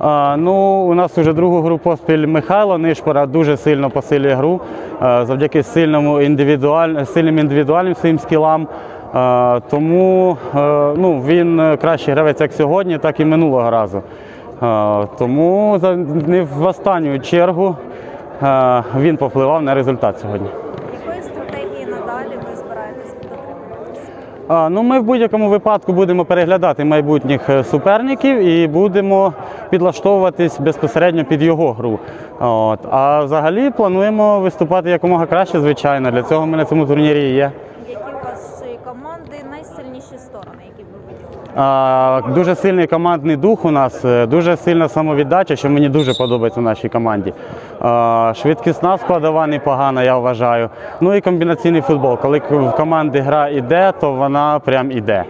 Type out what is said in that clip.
А, ну, у нас вже другу гру поспіль Михайло Нишпора дуже сильно посилює гру а, завдяки сильному індивідуаль... сильним індивідуальним своїм скілам. А, тому е, ну, він е, кращий гравець як сьогодні, так і минулого разу. А, тому за- не в останню чергу е, він повпливав на результат сьогодні. Якої стратегії надалі ви збираєтесь дотримуватися? А, ну, ми в будь-якому випадку будемо переглядати майбутніх е, суперників і будемо підлаштовуватись безпосередньо під його гру. От. А взагалі плануємо виступати якомога краще, звичайно. Для цього ми на цьому турнірі є. Які у вашої команди найсильніші сторони, які ви виділили? Дуже сильний командний дух у нас, е, дуже сильна самовіддача, що мені дуже подобається в нашій команді. Швидкісна складова непогана, я вважаю. Ну і комбінаційний футбол. Коли в команди гра іде, то вона прям іде.